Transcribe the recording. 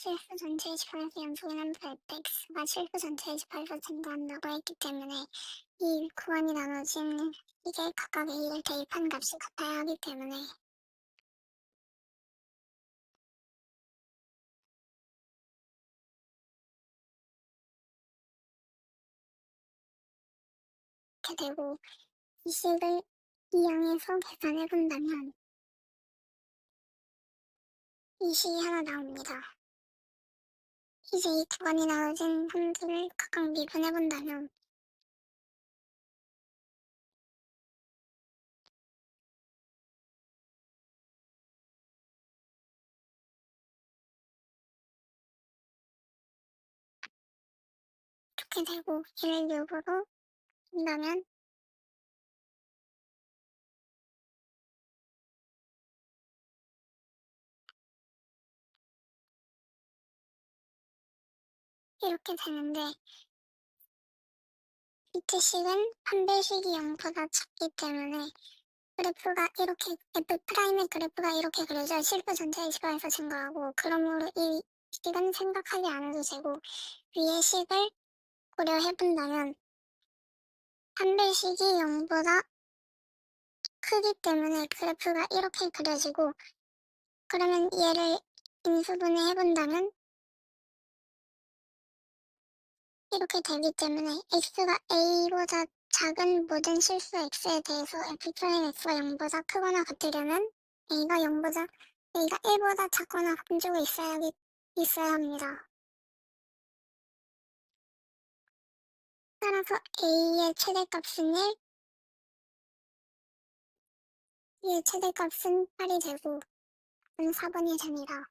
실수 전체 28에서 연속은 8x가 실수 전체 28에서 증가한다고 했기 때문에 이 구간이 나눠진 이게 각각 a를 대입한 값이 같아야 하기 때문에 이렇게 되고 이 식을 이항에서 계산해 본다면 이 식이 하나 나옵니다. 이제 이 구간이 나눠진 함수를 각각 미분해 본다면 이렇게 되고 얘를 6으로 한다면 이렇게 되는데 밑에 식은 판별식이 0보다 작기 때문에 그래프가 이렇게 f 프라임의 그래프가 이렇게 그려져 실수 전체 20에서 증가하고. 그러므로 이 식은 생각하지 않아도 되고 위의 식을 고려해 본다면 판별식이 0보다 크기 때문에 그래프가 이렇게 그려지고 그러면 얘를 인수분해 해본다면 이렇게 되기 때문에 x가 a보다 작은 모든 실수 x에 대해서 f 프라임 x가 0보다 크거나 같으려면 a가 0보다 a가 1보다 작거나 함수가 있어야, 있어야 합니다. 따라서 a의 최대값은 1, 의 최대값은 8이 되고 4번이 됩니다.